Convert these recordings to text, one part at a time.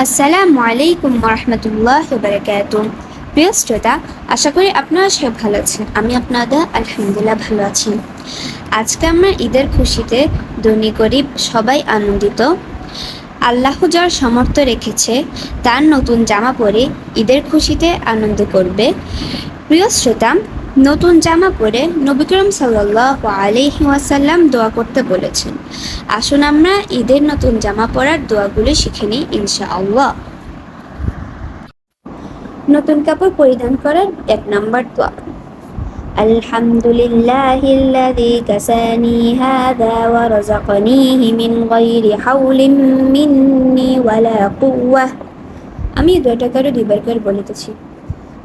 আসসালামু আলাইকুম রহমতুল্লাহ বারকাত প্রিয় শ্রোতা, আশা করি আপনারা সব ভালো আছেন। আমি আপনাদের আলহামদুলিল্লাহ ভালো আছি। আজকে আমরা ঈদের খুশিতে ধনী গরিব সবাই আনন্দিত। আল্লাহ যার সমর্থ রেখেছে, তার নতুন জামা পরে ঈদের খুশিতে আনন্দ করবে। প্রিয় শ্রোতা নতুন জামা পরে নবিক্রম সাল্লাহ আলহি ওয়াসাল্লাম দোয়া করতে বলেছেন আসুন আমরা ঈদের নতুন জামা পরার দোয়াগুলো শিখে নিই ইনশাআল্লাহ নতুন কাপড় পরিধান করার এক নম্বর দোয়া الحمد لله الذي كساني هذا ورزقنيه من غير حول مني ولا قوة আমি দুইটা করে দুইবার করে বলিতেছি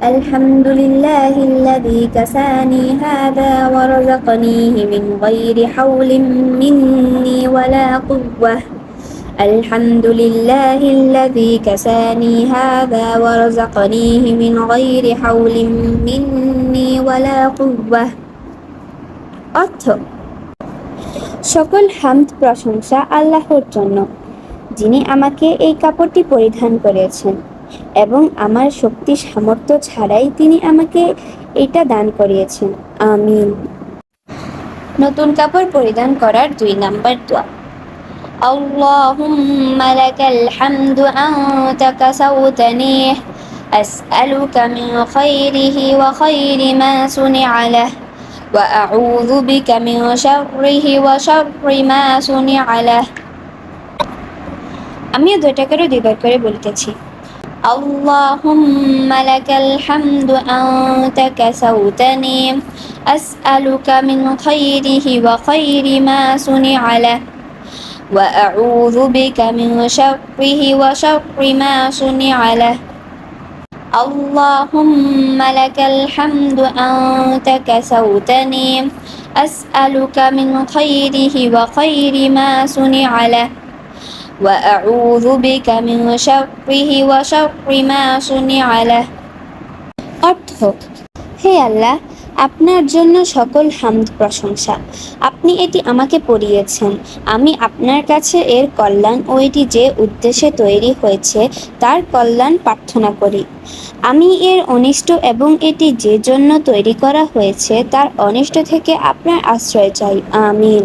الحمد لله الذي كساني هذا ورزقنيه من غير حول مني ولا قوة الحمد لله الذي كساني هذا ورزقنيه من غير حول مني ولا قوة অর্থ সকল হামদ প্রশংসা আল্লাহর জন্য যিনি আমাকে এই কাপড়টি পরিধান করেছেন এবং আমার শক্তি সামর্থ্য ছাড়াই তিনি আমাকে এটা দান করিয়েছেন আমিন নতুন কাপড় পরিধান করার দুই নাম্বার দোয়া اللهم لك الحمد أنت كسوتني أسألك من خيره وخير ما صنع له وأعوذ بك من شره وشر ما صنع له আমি দুইটা করে দুইবার করে বলতেছি اللهم لك الحمد أنت كسوتني. أسألك من خيره وخير ما صنع له. وأعوذ بك من شره وشر ما صنع له. اللهم لك الحمد أنت كسوتني. أسألك من خيره وخير ما صنع له. وأعوذ بك من شره وشر ما صنع له অর্থ হে আল্লাহ আপনার জন্য সকল হামদ প্রশংসা আপনি এটি আমাকে পড়িয়েছেন আমি আপনার কাছে এর কল্যাণ ও এটি যে উদ্দেশ্যে তৈরি হয়েছে তার কল্যাণ প্রার্থনা করি আমি এর অনিষ্ট এবং এটি যে জন্য তৈরি করা হয়েছে তার অনিষ্ট থেকে আপনার আশ্রয় চাই আমিন